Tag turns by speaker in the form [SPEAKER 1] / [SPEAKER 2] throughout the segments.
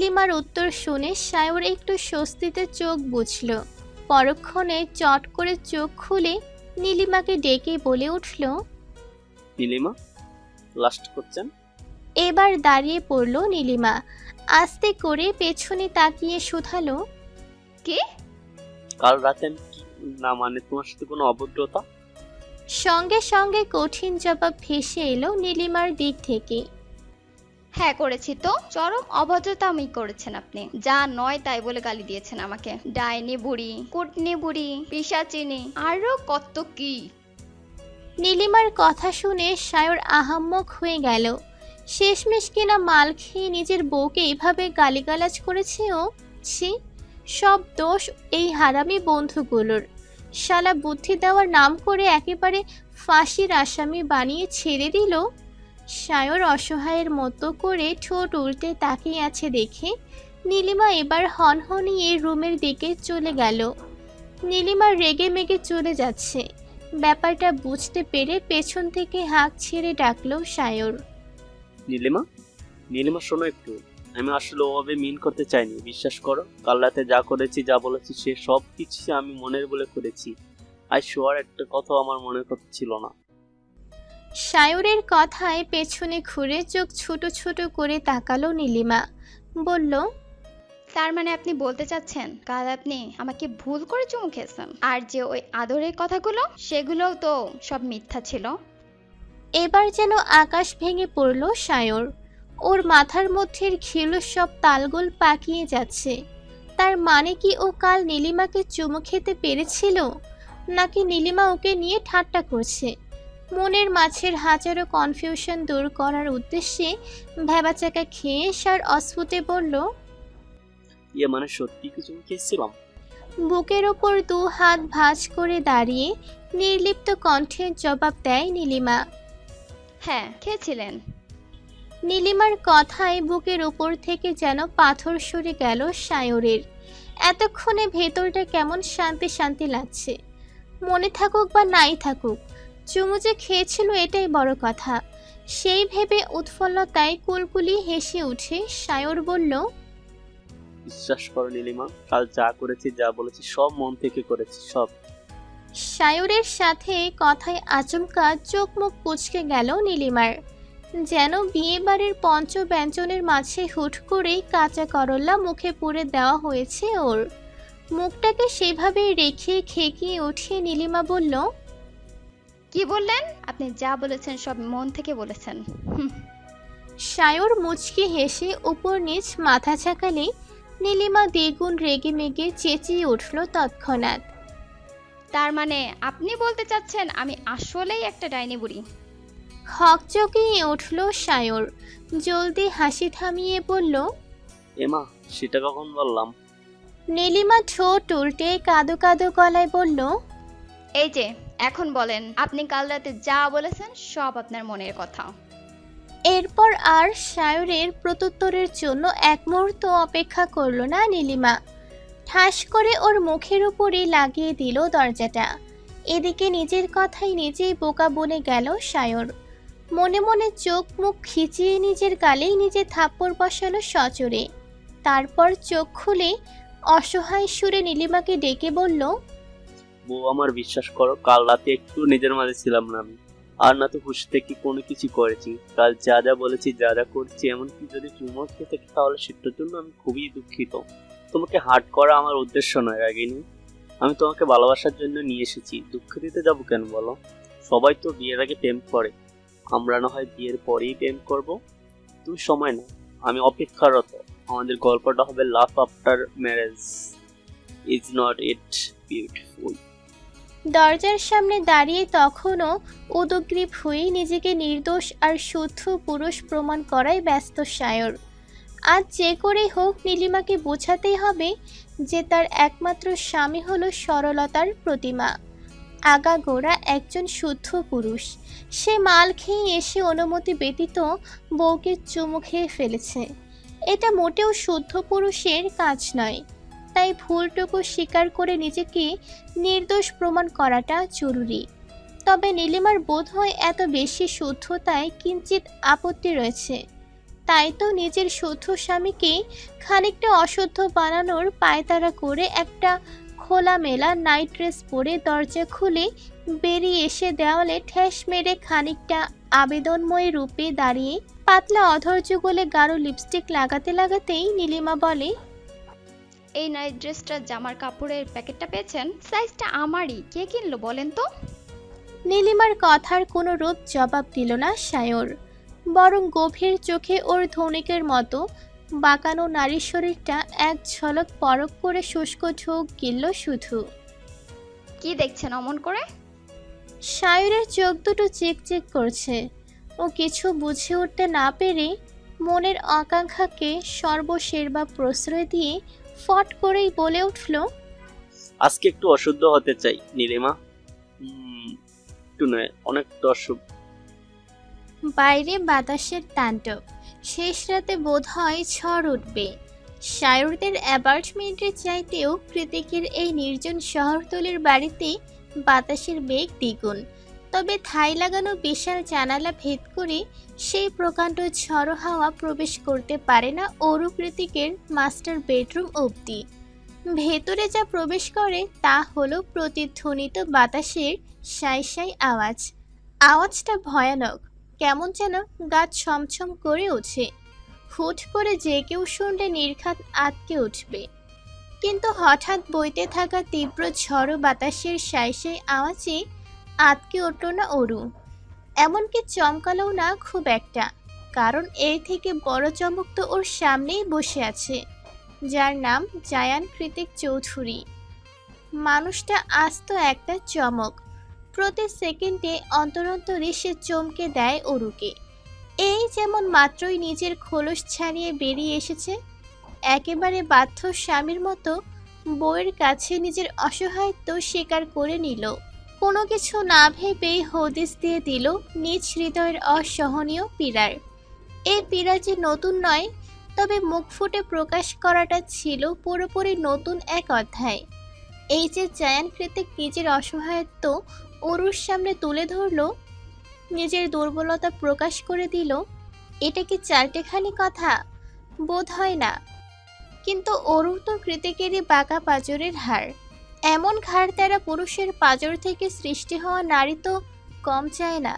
[SPEAKER 1] নীলিমার উত্তর শুনে সায়র একটু স্বস্তিতে চোখ বুঝল। পরক্ষণে চট করে চোখ খুলে নীলিমাকে ডেকে বলে উঠল
[SPEAKER 2] নীলিমা লাস্ট করছেন
[SPEAKER 1] এবার দাঁড়িয়ে পড়ল নীলিমা। আস্তে করে পেছনে তাকিয়ে শুধালো
[SPEAKER 3] কে?
[SPEAKER 2] কাল রাতে আমি কি না মানে তোমার সাথে কোনো অভদ্রতা?
[SPEAKER 1] সঙ্গে সঙ্গে কঠিন জবাব ভেসে এলো নীলিমার দিক থেকে।
[SPEAKER 3] হ্যাঁ করেছি তো। চরম অভদ্রতা আমি করেছেন আপনি। যা নয় তাই বলে গালি দিয়েছেন আমাকে। ডাইনি বুড়ি, কুটনি বুড়ি, পিসাচিনি, আরও কত কি।
[SPEAKER 1] নীলিমার কথা শুনে সায়র আহাম্মক হয়ে গেল। শেষমেশ কিনা মাল খেয়ে নিজের বউকে এইভাবে গালিগালাজ করেছে ও? ছি, সব দোষ এই হারামি বন্ধুগুলোর। শালা বুদ্ধি দেওয়ার নাম করে একেবারে ফাঁসির আসামি বানিয়ে ছেড়ে দিল? সায়র অসহায়ের মতো করে ঠোঁট উল্টে তাকিয়ে আছে দেখে নীলিমা এবার হনহনিয়ে রুমের দিকে চলে গেল। নীলিমা রেগে মেগে চলে যাচ্ছে। ব্যাপারটা বুঝতে পেরে পেছন থেকে হাঁক ছেড়ে ডাকলো সায়র।
[SPEAKER 2] নীলিমা? নীলিমা, শোনো একটু। আমি আসলে ওভাবে মিন করতে চাইনি, বিশ্বাস করো। কাল রাতে যা করেছি, যা বলেছি, সে সব কিছু আমি মনের বলে করেছি। আই শোয়ার একটা কথা আমার কথা ছিল না।
[SPEAKER 1] সায়রের কথায় পেছনে ঘুরে চোখ ছোট ছোট করে তাকালো নীলিমা। বলল
[SPEAKER 3] তার মানে আপনি বলতে চাচ্ছেন কাল আপনি আমাকে ভুল করে চুমু খেয়েছেন? আর যে ওই আদরের কথাগুলো সেগুলোও তো সব মিথ্যা ছিল?
[SPEAKER 1] এবার যেন আকাশ ভেঙে পড়ল সায়র। ওর মাথার মধ্যের ঘিলু সব তালগোল পাকিয়ে যাচ্ছে। তার মানে কি ও কাল নীলিমাকে চুমু খেতে পেরেছিল? নাকি নীলিমা ওকে নিয়ে ঠাট্টা করছে? মনের মাছের হাজারো কনফিউশন দূর করার উদ্দেশ্যে ভেবাচাকা খেয়ে সার অস্ফুটে বলল
[SPEAKER 2] ইয়ে মানে সত্যি কিছু খেয়েছিলাম
[SPEAKER 1] বুকের ওপর দু হাত ভাঁজ করে দাঁড়িয়ে নির্লিপ্ত কণ্ঠের জবাব দেয় নীলিমা।
[SPEAKER 3] হ্যাঁ খেয়েছিলেন
[SPEAKER 1] নীলিমার কথায় বুকের উপর থেকে যেন পাথর সরে গেল সায়রের। এতক্ষণে ভেতরটা কেমন শান্তি শান্তি লাগছে। মনে থাকুক বা নাই থাকুক চুমু যে খেয়েছিল এটাই বড় কথা। সেই ভেবে উৎফুল্লতায় কুলকুলি হেসে উঠে সায়র বলল
[SPEAKER 2] বিশ্বাস করো নীলিমা কাল যা করেছি যা বলেছি সব মন থেকে করেছি সব।
[SPEAKER 1] সায়রের সাথে কথায় আচমকা চোখ মুখ কুচকে গেল নীলিমার। যেন বিয়ে বাড়ির পঞ্চ ব্যঞ্জনের মাঝে হুট করেই কাঁচা করল্লা মুখে পুরে দেওয়া হয়েছে ওর। মুখটাকে সেভাবেই রেখে খেকিয়ে উঠিয়ে নীলিমা বলল
[SPEAKER 3] কি বললেন? আপনি যা বলেছেন সব মন থেকে বলেছেন। হুম,
[SPEAKER 1] সায়র মুচকি হেসে উপর নিচ মাথা ঝাঁকালে নীলিমা দ্বিগুণ রেগে মেগে চেঁচিয়ে উঠল তৎক্ষণাৎ।
[SPEAKER 3] তার মানে আপনি বলতে চাচ্ছেন আমি আসলেই একটা ডাইনি বুড়ি?
[SPEAKER 1] হকচকিয়ে উঠল সায়র। জলদি হাসি থামিয়ে বলল
[SPEAKER 2] এমা সেটা কখন বললাম?
[SPEAKER 1] নীলিমা ঠোঁট উল্টে কাদো কাদো গলায় বলল
[SPEAKER 3] এই যে এখন বলেন, আপনি কাল রাতে যা বলেছেন সব আপনার মনের কথা।
[SPEAKER 1] এরপর আর সায়রের প্রত্যুত্তরের জন্য এক মুহূর্ত অপেক্ষা করল না নীলিমা। ঠাস করে ওর মুখের উপরে লাগিয়ে দিল দরজাটা। এদিকে নিজের কথাই নিজেই বোকা বনে গেল সায়র। মনে মনে চোখ মুখ খিচিয়ে নিজের গালেই নিজে থাপ্পড় বসালো সচরে তারপর চোখ খুলে অসহায় সুরে নীলিমাকে ডেকে বলল
[SPEAKER 2] বউ আমার বিশ্বাস করো, কাল রাতে একটু নিজের মাঝে ছিলাম না আমি। আর না তো হুশ থেকে কোনো কিছু করেছি। কাল যা যা বলেছি, যা যা করছি, এমনকি যদি চুমো খেয়ে থাকি, তাহলে সেটার জন্য আমি খুবই দুঃখিত। তোমাকে হার্ট করা আমার উদ্দেশ্য নয়, রাগিনী। আমি তোমাকে ভালোবাসার জন্য নিয়ে এসেছি। দুঃখ দিতে যাব কেন বলো? সবাই তো বিয়ের আগে প্রেম করে। আমরা না হয় বিয়ের পরেই প্রেম করব। তুমি সময় না আমি অপেক্ষারত। আমাদের গল্পটা হবে love after marriage is not it beautiful
[SPEAKER 1] দরজার সামনে দাঁড়িয়ে তখনও উদগ্রীব হয়ে নিজেকে নির্দোষ আর শুদ্ধ পুরুষ প্রমাণ করায় ব্যস্ত সায়র। আজ যে করেই হোক নীলিমাকে বোঝাতেই হবে যে তার একমাত্র স্বামী হলো সরলতার প্রতিমা। আগাগোড়া একজন শুদ্ধ পুরুষ। সে মাল খেয়ে এসে অনুমতি ব্যতীত বউকে চুমু খেয়ে ফেলেছে। এটা মোটেও শুদ্ধ পুরুষের কাজ নয়। তাই ভুলটুকু স্বীকার করে নিজেকে নির্দোষ প্রমাণ করাটা জরুরি। তবে নীলিমার বোধ হয় এত বেশি শুদ্ধতায় কিঞ্চিত আপত্তি রয়েছে। তাই তো নিজের শুদ্ধ স্বামীকে খানিকটা অশুদ্ধ বানানোর পায়তারা করে একটা খোলামেলা নাইট ড্রেস পরে দরজা খুলে বেরিয়ে এসে দেওয়ালে ঠেস মেরে খানিকটা আবেদনময় রূপে দাঁড়িয়ে পাতলা অধৈর্য গলে গাঢ় লিপস্টিক লাগাতে লাগাতেই নীলিমা বলে
[SPEAKER 3] এই নাইট ড্রেসটার জামার কাপড়ের প্যাকেটটা পেয়েছেন? সাইজটা আমারই। কে কিনলো বলেন তো?
[SPEAKER 1] নীলিমার কথার কোনো রূপ জবাব দিল না সায়র। বরং গভীর চোখে ওর ধনিকের মতো বাঁকানো নারীর শরীরটা এক ঝলক পরক করে শুষ্ক ঝোঁক গিলল শুধু।
[SPEAKER 3] কি দেখছেন অমন করে?
[SPEAKER 1] সায়রের চোখ দুটো চিকচিক করছে। ও কিছু বুঝে উঠতে না পেরে মনের আকাঙ্ক্ষাকে সর্বশেরবা প্রশ্রয় দিয়ে ফট করেই বলে উঠল
[SPEAKER 2] আজকে একটু অশুদ্ধ হতে চাই নীলিমা। একটু নয় অনেক দর্শক
[SPEAKER 1] বাইরে বাতাসের তাণ্ডব। শেষ রাতে বোধ হয় ঝড় উঠবে। সায়রদের অ্যাপার্টমেন্টের চাইতেও কৃতিকের এই নির্জন শহরতলির বাড়িতে বাতাসের বেগ দ্বিগুণ। তবে থাই লাগানো বিশাল জানালা ভেদ করে সেই প্রকাণ্ড ঝড়ো হাওয়া প্রবেশ করতে পারে না অরু কৃতিকের মাস্টার বেডরুম অবধি। ভেতরে যা প্রবেশ করে তা হলো প্রতিধ্বনিত বাতাসের সাই সাই আওয়াজ। আওয়াজটা ভয়ানক, কেমন যেন গা ছমছম করে ওঠে। হুট করে যে কেউ শুনলে নির্ঘাত আটকে উঠবে। কিন্তু হঠাৎ বইতে থাকা তীব্র ঝড়ো বাতাসের সাই সাই আওয়াজে আটকে উঠল না অরু। এমনকি চমকালেও না খুব একটা, কারণ এই থেকে বড় চমক তো ওর সামনেই বসে আছে, যার নাম জায়ান কৃতিক চৌধুরী। মানুষটা আস্ত একটা চমক, প্রতি সেকেন্ডে অন্তরন্তরে সে চমকে দেয় অরুকে। এই যেমন মাত্রই নিজের খোলস ছাড়িয়ে বেরিয়ে এসেছে, একেবারে বাধ্য স্বামীর মতো বউয়ের কাছে নিজের অসহায়ত্ব স্বীকার করে নিল। কোনো কিছু না ভেবেই হদিস দিয়ে দিল নিজ হৃদয়ের অসহনীয় পীড়ার। এই পীড়া যে নতুন নয়, তবে মুখ ফুটে প্রকাশ করাটা ছিল পুরোপুরি নতুন এক অধ্যায়। এই যে জায়ান কৃতিক নিজের অসহায়ত্ব অরুর সামনে তুলে ধরলো, নিজের দুর্বলতা প্রকাশ করে দিল, এটা কি চারটেখানি কথা? বোধ হয় না। কিন্তু অরুর তো কৃতিকেরই বাঁকা পাজরের হার এমন ঘাড় তারা পুরুষের পাজর থেকে সৃষ্টি হওয়া নারী তো কম চায় না।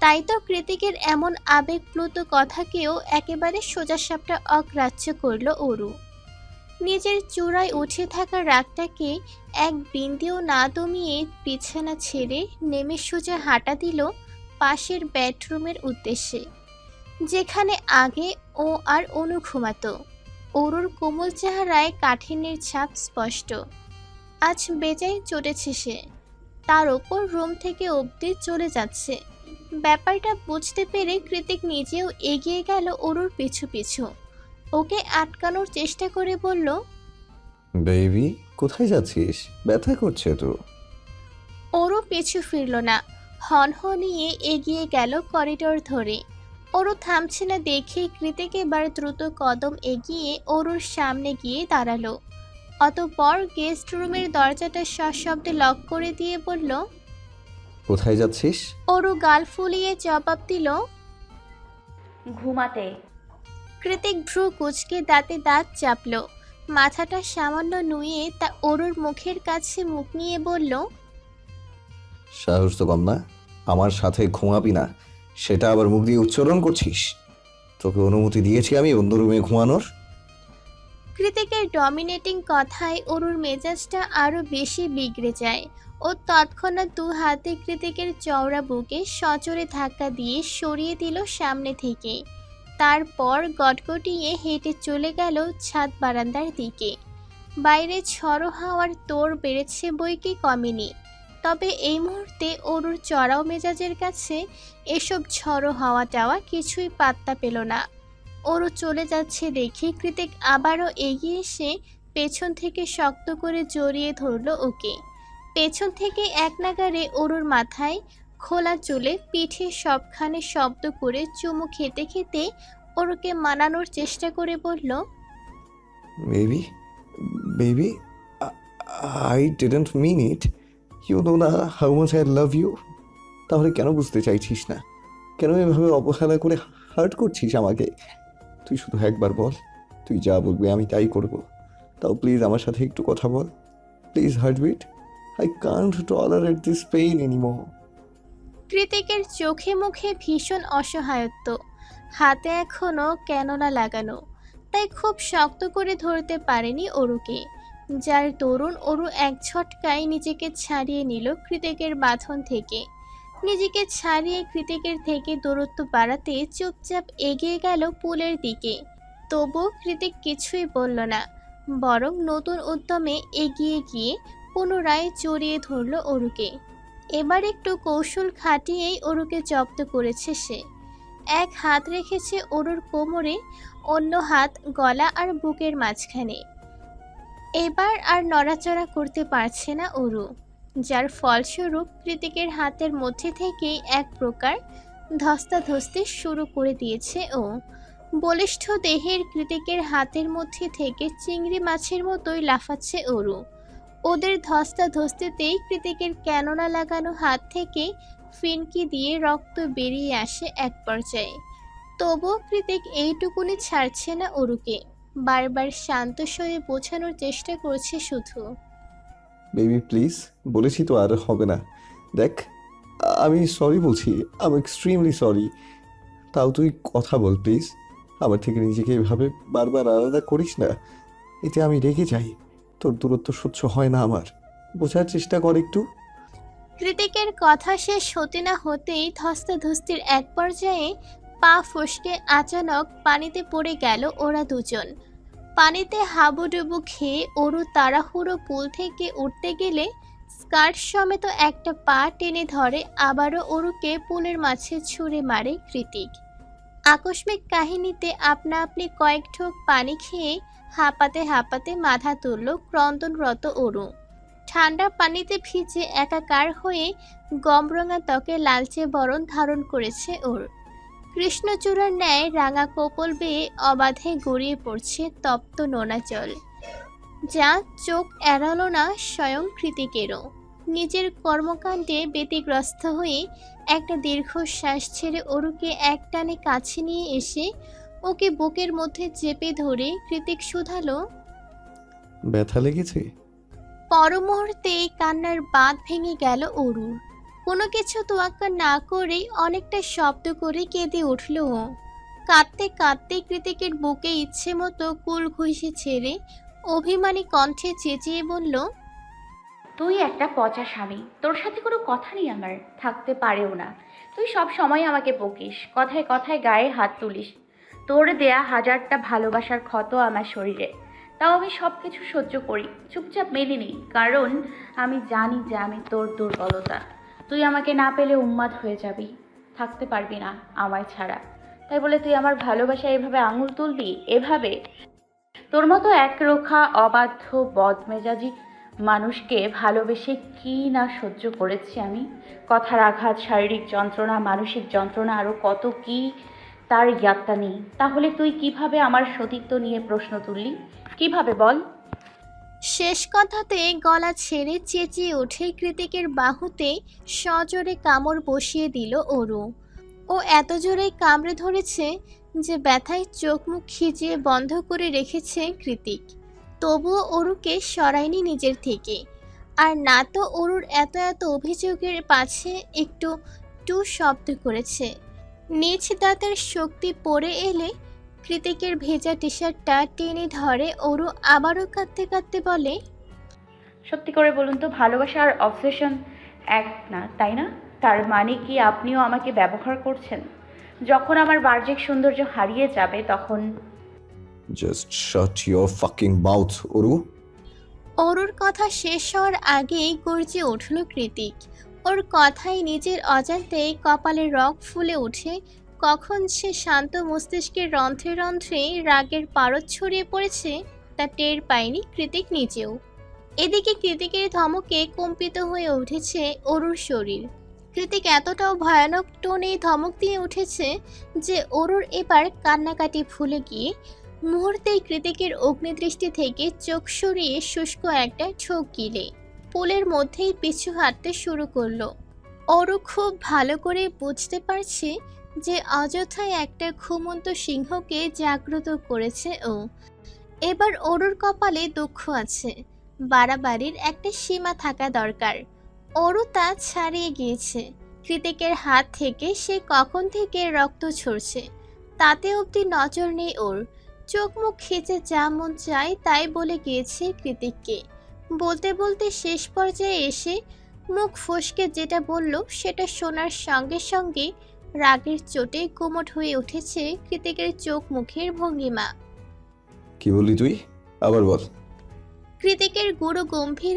[SPEAKER 1] তাই তো কৃতিকের এমন আবেগপ্লুত কথাকেও একেবারে সোজাসাপটা অগ্রাহ্য করল অরু। নিজের চূড়ায় উঠে থাকা রাগটাকে এক বিন্দিও না দমিয়ে বিছানা ছেড়ে নেমে সোজা হাঁটা দিল পাশের বেডরুমের উদ্দেশ্যে, যেখানে আগে ও আর অনু ঘুমাতো অরুর কোমল চেহারায় কাঠিনের ছাপ স্পষ্ট। আজ বেজায় চটেছে সে। তার ওপর রুম থেকে অবধি চলে যাচ্ছে। ব্যাপারটা বুঝতে পেরে কৃতিক নিজেও এগিয়ে গেল অরুর পিছু পিছু। ওকে আটকানোর চেষ্টা করে বলল
[SPEAKER 4] বেবি কোথায় যাচ্ছিস? ব্যথা করছে তো।
[SPEAKER 1] ওরও পিছু ফিরল না। হন হনহনিয়ে এগিয়ে গেল করিডোর ধরে। ওরও থামছে না দেখে কৃতিক এবার দ্রুত কদম এগিয়ে ওরুর সামনে গিয়ে দাঁড়াল। অতপর গেস্ট রুমের দরজাটা সশব্দে লক করে দিয়ে বলল
[SPEAKER 4] কোথায় যাচ্ছিস?
[SPEAKER 1] ওরু গাল ফুলিয়ে জবাব দিল
[SPEAKER 5] ঘুমাতে।
[SPEAKER 1] কৃতিক ভ্রু কুচকে দাঁতে দাঁত চাপল। মাথাটা সামান্য নুয়ে তা অরুর মুখের কাছে মুখ নিয়ে বলল
[SPEAKER 4] সাহস তো কম না আমার সাথে ঘুমাবি না। সেটা আবার মুখ দিয়ে উচ্চারণ করছিস? তোকে অনুমতি দিয়েছি আমি অন্য রুমে ঘুমানোর।
[SPEAKER 1] কৃতিকের ডমিনেটিং কথায় অরুর মেজাজটা আরও বেশি বিগড়ে যায় ও তৎক্ষণাৎ দু হাতে কৃতিকের চওড়া বুকে সচরে ধাক্কা দিয়ে সরিয়ে দিল সামনে থেকে। তারপর গটগটিয়ে হেঁটে চলে গেল ছাদ বারান্দার দিকে। বাইরে ছড়ো হাওয়ার তোর বেড়েছে বই কি কমেনি। তবে এই মুহূর্তে অরুর চড়াও মেজাজের কাছে এসব ঝড়ো হাওয়া টাওয়া কিছুই পাত্তা পেল না। ওরও চলে যাচ্ছে দেখে কৃতিক আবারও এগিয়ে এসে পেছন থেকে শক্ত করে জড়িয়ে ধরলো ওকে। পেছন থেকে এক নাগারে ওরুর মাথায় খোলা চুলে পিঠে সবখানে শব্দ করে চুমু খেতে খেতে ওরকে মানানোর চেষ্টা করে বলল
[SPEAKER 4] baby baby I didn't mean it you know না how much I love you তাহলে কেন বুঝতে চাইছিস না? কেন এভাবে অবহেলা করে হার্ট করছিস আমাকে? তুই শুধু একবার বল, তুই যা বলবি আমি তাই করব। তাও প্লিজ আমার সাথে একটু কথা বল। Please heartbeat I can't tolerate this pain anymore
[SPEAKER 1] কৃতিকের চোখে মুখে ভীষণ অসহায়ত্ব। হাতে এখনও ক্যানোলা লাগানো। তাই খুব শক্ত করে ধরতে পারেনি অরুকে। যার তরুণ অরু এক ছটকায় নিজেকে ছাড়িয়ে নিল কৃতিকের বাঁধন থেকে। নিজেকে ছাড়িয়ে কৃতিকের থেকে দূরত্ব বাড়াতে চুপচাপ এগিয়ে গেল পুলের দিকে। তবু কৃতিক কিছুই বলল না, বরং নতুন উদ্যমে এগিয়ে গিয়ে পুনরায় জড়িয়ে ধরল অরুকে। এবার একটু কৌশল খাটিয়েই অরুকে জব্দ করেছে সে। এক হাত রেখেছে অরুর কোমরে, অন্য হাত গলা আর বুকের মাঝখানে। এবার আর নড়াচড়া করতে পারছে না অরু। যার ফলস্বরূপ কৃতিকের হাতের মধ্যে থেকেই এক প্রকার ধস্তাধস্তি শুরু করে দিয়েছে ও বলিষ্ঠ দেহের কৃতিকের হাতের মধ্যে থেকে চিংড়ি মাছের মতোই লাফাচ্ছে ওরু ওদের ধস্তাধস্তিতেই কৃতিকের ক্যানোনা লাগানো হাত থেকে ফিনকি দিয়ে রক্ত বেরিয়ে আসে এক পর্যায়ে। তবুও কৃতিক এইটুকুনি ছাড়ছে না ওরুকে বারবার শান্ত স্বরে বোঝানোর চেষ্টা করছে শুধু।
[SPEAKER 4] বেবি প্লিজ বলেছি তো আর হবে না। দেখ, আমি সরি বলছি আম এক্সট্রিমলি সরি তাও তুই কথা বল প্লিজ আমার থেকে নিজেকে এভাবে বারবার আলাদা করিস না। এতে আমি রেগে যাই। তোর দূরত্ব সহ্য হয় না আমার। বোঝার চেষ্টা কর একটু।
[SPEAKER 1] কৃতিকের কথা শেষ হতে না হতেই ধস্তাধস্তির এক পর্যায়ে পা ফসকে আচানক পানিতে পড়ে গেল ওরা দুজন। পানিতে হাবুডুবু খেয়ে অরু তাড়াহুড়ো পুল থেকে উঠতে গেলে স্কার্ট সমেত একটা পা টেনে ধরে, আবারও অরুকে পুলের মাঝে ছুঁড়ে মারে কৃতিক। আকস্মিক কাহিনীতে আপনা আপনি কয়েক ঠোক পানি খেয়ে হাঁপাতে হাঁপাতে মাথা তুলল ক্রন্দনরত অরু। ঠান্ডা পানিতে ভিজে একাকার হয়ে গমরঙা ত্বকে লালচে বরণ ধারণ করেছে ওর। কৃষ্ণচূড়ার ন্যায় রাঙা কোপল বেয়ে অবাধে গড়িয়ে পড়ছে তপ্ত নোনা জল যা চোখ এড়ালো না স্বয়ং কৃতিকেরও। নিজের কর্মকাণ্ডে ব্যতিগ্রস্ত হয়ে একটা দীর্ঘশ্বাস ছেড়ে অরুকে একটানে কাছে নিয়ে এসে ওকে বুকের মধ্যে চেপে ধরে কৃতিক শুধালো
[SPEAKER 4] ব্যথা লেগেছে?
[SPEAKER 1] পরমুহূর্তেই কান্নার বাঁধ ভেঙে গেল অরুর। কোনো কিছু তোয়াক্কা না করেই অনেকটা শব্দ করে কেঁদে উঠল ও। কাঁদতে কাঁদতে কৃতিকের বুকে ইচ্ছে মতো কুল ঘুষি ছেড়ে অভিমানী কণ্ঠে চেঁচিয়ে বলল,
[SPEAKER 5] তুই একটা পচা স্বামী, তোর সাথে কোনো কথা নেই আমার, থাকতে পারেও না। তুই সব সময় আমাকে বকিস, কথায় কথায় গায়ে হাত তুলিস। তোর দেয়া হাজারটা ভালোবাসার ক্ষত আমার শরীরে। তাও আমি সব কিছু সহ্য করি, চুপচাপ মেনে নিই, কারণ আমি জানি যে আমি তোর দুর্বলতা। তুই আমাকে না পেলে উন্মাদ হয়ে যাবি। থাকতে পারবি না আমায় ছাড়া। তাই বলে তুই আমার ভালোবাসা এভাবে আঙুল তুলবি? এভাবে? তোর মতো একরোখা, অবাধ্য, বদমেজাজি মানুষকে ভালোবেসে কি না সহ্য করেছি আমি? কথার আঘাত, শারীরিক যন্ত্রণা, মানসিক যন্ত্রণা আরও কত কি তার ইয়াত্তা নেই। তাহলে তুই কীভাবে আমার সতীত্ব নিয়ে প্রশ্ন তুললি? কীভাবে বল?
[SPEAKER 1] শেষ কথাতে গলা ছেড়ে চেঁচিয়ে উঠে কৃতিকের বাহুতে সজোরে কামড় বসিয়ে দিল অরু। ও এত জোরে কামড়ে ধরেছে যে ব্যথায় চোখ মুখ খিজিয়ে বন্ধ করে রেখেছে কৃতিক। তবুও অরুকে সরায়নি নিজের থেকে। আর না তো অরুর এত এত অভিযোগের পাছে একটু টু শব্দ করেছে। নিজ দাঁতের শক্তি পড়ে এলে কৃতিকের ভেজা টি শার্টটা টেনে ধরে অরু আবারও কাঁদতে কাঁদতে বলে
[SPEAKER 5] সত্যি করে বলুন তো ভালোবাসা আর অবসেশন এক না তাই না? তার মানে কি আপনিও আমাকে ব্যবহার করছেন? যখন আমার বাহ্যিক সৌন্দর্য হারিয়ে যাবে তখন
[SPEAKER 4] just shut your fucking mouth Aru.
[SPEAKER 1] অরুর কথা শেষ হওয়ার আগেই গর্জে উঠল কৃতিক। ওর কথায় নিজের অজান্তেই কপালের রগ ফুলে ওঠে কখন সে শান্ত মস্তিষ্কের রন্ধ্রে রন্ধ্রে রাগের পারদ ছড়িয়ে পড়েছে, তা টের পায়নি কৃতিক নিজেও। এদিকে কৃতিকের ধমকে কম্পিত হয়ে উঠেছে অরুর শরীর। কৃতিক এতটাও ভয়ানক টোনে ধমক দিয়ে উঠেছে যে অরুর এবার কান্নাকাটি ভুলে গিয়ে মুহূর্তেই কৃতিকের অগ্নিদৃষ্টি থেকে চোখ সরিয়ে শুষ্ক একটা ঠোক গিলে পুলের মধ্যেই পিছু হাঁটতে শুরু করল। অরু খুব ভালো করে বুঝতে পারছে যে অযথায় একটা ঘুমন্ত সিংহকে জাগ্রত করেছে ও। এবার অরুর কপালে দুঃখ আছে। বাড়াবাড়ির একটা সীমা থাকা দরকার। অরু তা ছাড়িয়ে গিয়েছে। কৃতিকের হাত থেকে সে কখন থেকে রক্ত ছড়ছে তাতে অবধি নজর নেই ওর। চোখ মুখ খিচে যা মন চায় তাই বলে গিয়েছে কৃতিককে। বলতে বলতে শেষ পর্যায়ে এসে মুখ ফসকে যেটা বলল, সেটা শোনার সঙ্গে সঙ্গে রাগের চোটে কোমট হয়ে উঠেছে কৃতিকের চোখ মুখের ভঙ্গিমা।
[SPEAKER 4] কি বললি তুই? আবার বল।
[SPEAKER 1] কৃতিকের গুরু গম্ভীর